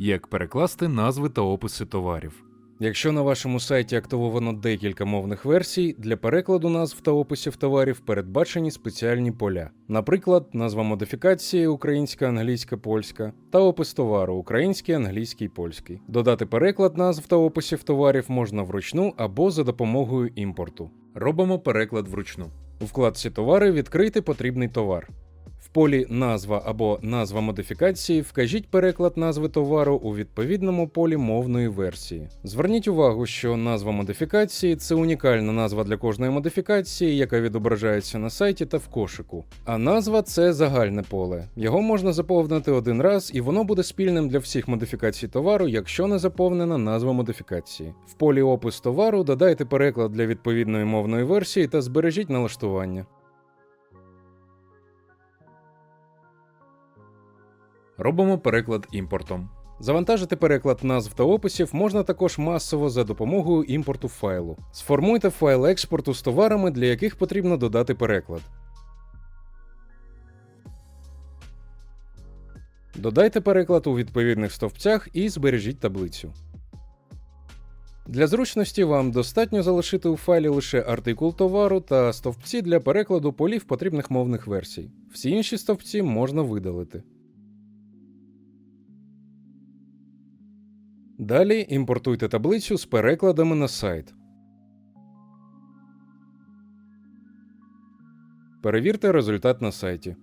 Як перекласти назви та описи товарів. Якщо на вашому сайті активовано декілька мовних версій, для перекладу назв та описів товарів передбачені спеціальні поля. Наприклад, назва модифікації українська, англійська, польська та опис товару український, англійський, польський. Додати переклад назв та описів товарів можна вручну або за допомогою імпорту. Робимо переклад вручну. У вкладці Товари відкрийте потрібний товар. В полі Назва або назва модифікації вкажіть переклад назви товару у відповідному полі мовної версії. Зверніть увагу, що назва модифікації це унікальна назва для кожної модифікації, яка відображається на сайті та в кошику. А назва це загальне поле. Його можна заповнити один раз, і воно буде спільним для всіх модифікацій товару, якщо не заповнена назва модифікації. В полі опис товару додайте переклад для відповідної мовної версії та збережіть налаштування. Робимо переклад імпортом. Завантажити переклад назв та описів можна також масово за допомогою імпорту файлу. Сформуйте файл експорту з товарами, для яких потрібно додати переклад. Додайте переклад у відповідних стовпцях і збережіть таблицю. Для зручності вам достатньо залишити у файлі лише артикул товару та стовпці для перекладу полів потрібних мовних версій. Всі інші стовпці можна видалити. Далі імпортуйте таблицю з перекладами на сайт. Перевірте результат на сайті.